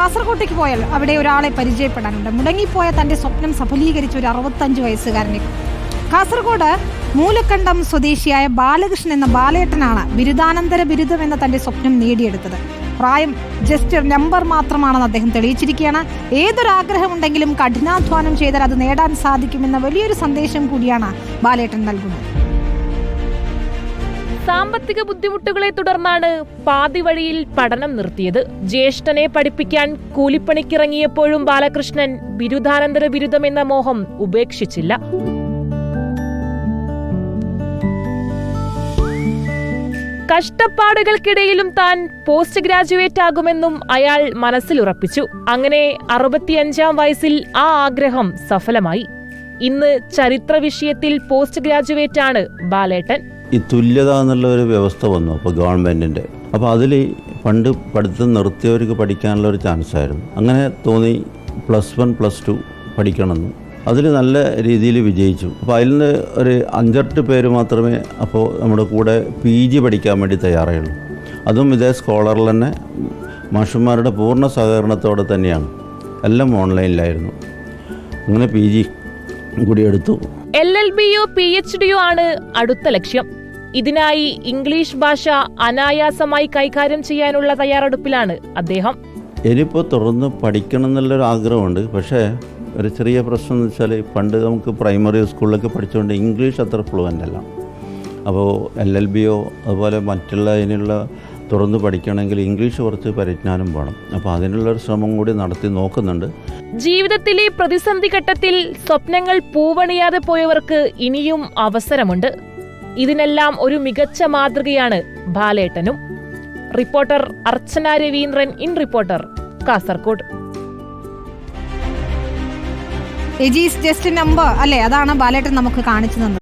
കാസർഗോട്ടേക്ക് പോയാൽ അവിടെ ഒരാളെ പരിചയപ്പെടാനുണ്ട്. മുടങ്ങിപ്പോയ തന്റെ സ്വപ്നം സഫലീകരിച്ച ഒരു അറുപത്തഞ്ച് വയസ്സുകാരനെ. കാസർഗോഡ് മൂലക്കണ്ടം സ്വദേശിയായ ബാലകൃഷ്ണൻ എന്ന ബാലേട്ടനാണ് ബിരുദാനന്തര ബിരുദം എന്ന തന്റെ സ്വപ്നം നേടിയെടുത്തത്. പ്രായം ജസ്റ്റ് നമ്പർ മാത്രമാണെന്ന് അദ്ദേഹം തെളിയിച്ചിരിക്കുകയാണ്. ഏതൊരാഗ്രഹമുണ്ടെങ്കിലും കഠിനാധ്വാനം ചെയ്താൽ അത് നേടാൻ സാധിക്കുമെന്ന വലിയൊരു സന്ദേശം കൂടിയാണ് ബാലേട്ടൻ നൽകുന്നത്. സാമ്പത്തിക ബുദ്ധിമുട്ടുകളെ തുടർന്നാണ് പാതി വഴിയിൽ പഠനം നിർത്തിയത്. ജ്യേഷ്ഠനെ പഠിപ്പിക്കാൻ കൂലിപ്പണിക്കിറങ്ങിയപ്പോഴും ബാലകൃഷ്ണൻ ബിരുദാനന്തര ബിരുദം എന്ന മോഹം ഉപേക്ഷിച്ചില്ല. കഷ്ടപ്പാടുകൾക്കിടയിലും താൻ പോസ്റ്റ് ഗ്രാജുവേറ്റ് ആകുമെന്നും അയാൾ മനസ്സിലുറപ്പിച്ചു. അങ്ങനെ അറുപത്തിയഞ്ചാം വയസ്സിൽ ആ ആഗ്രഹം സഫലമായി. ഇന്ന് ചരിത്ര വിഷയത്തിൽ പോസ്റ്റ് ഗ്രാജുവേറ്റ് ആണ് ബാലേട്ടൻ. ഈ തുല്യത എന്നുള്ള ഒരു വ്യവസ്ഥ വന്നു അപ്പോൾ ഗവൺമെന്റിന്റെ. അപ്പോൾ അതിൽ പണ്ട് പഠിത്തം നിർത്തിയവർക്ക് പഠിക്കാനുള്ള ഒരു ചാൻസ് ആയിരുന്നു. അങ്ങനെ തോന്നി പ്ലസ് വൺ പ്ലസ് ടു പഠിക്കണമെന്ന്. അതിൽ നല്ല രീതിയിൽ വിജയിച്ചു. അപ്പോൾ അതിൽ നിന്ന് ഒരു അഞ്ചെട്ട് പേര് മാത്രമേ അപ്പോൾ നമ്മുടെ കൂടെ പി ജി പഠിക്കാൻ വേണ്ടി തയ്യാറായുള്ളൂ. അതും ഇതേ സ്കോളറിൽ തന്നെ മാഷന്മാരുടെ പൂർണ സഹകരണത്തോടെ തന്നെയാണ്. എല്ലാം ഓൺലൈനിലായിരുന്നു. അങ്ങനെ പി ജി കൂടി എടുത്തു. എൽ എൽ ബിയോ പി എച്ച് ഡിയോ ആണ് അടുത്ത ലക്ഷ്യം. ഇതിനായി ഇംഗ്ലീഷ് ഭാഷ അനായാസമായി കൈകാര്യം ചെയ്യാനുള്ള തയ്യാറെടുപ്പിലാണ് അദ്ദേഹം. ഇനിയിപ്പോൾ തുറന്ന് പഠിക്കണം എന്നുള്ളൊരു ആഗ്രഹമുണ്ട്. പക്ഷേ ഒരു ചെറിയ പ്രശ്നം എന്ന് വെച്ചാൽ പണ്ട് നമുക്ക് പ്രൈമറി സ്കൂളിലൊക്കെ പഠിച്ചുകൊണ്ട് ഇംഗ്ലീഷ് അത്ര ഫ്ലുവന്റ് അല്ല. അപ്പോൾ എൽ എൽ ബിയോ അതുപോലെ മറ്റുള്ള അതിനുള്ള തുറന്ന് പഠിക്കണമെങ്കിൽ ഇംഗ്ലീഷ് കുറച്ച് പരിജ്ഞാനം വേണം. അപ്പോൾ അതിനുള്ള ഒരു ശ്രമം കൂടി നടത്തി നോക്കുന്നുണ്ട്. ജീവിതത്തിലെ പ്രതിസന്ധി ഘട്ടത്തിൽ സ്വപ്നങ്ങൾ പൂവണിയാതെ പോയവർക്ക് ഇനിയും അവസരമുണ്ട്. ഇതിനെല്ലാം ഒരു മികച്ച മാതൃകയാണ് ബാലേട്ടനും. Reporter Archana Raveendran in reporter Kasaragod. Just number അല്ലെ? അതാണ് ബാലേട്ടൻ നമുക്ക് കാണിച്ചു തന്നത്.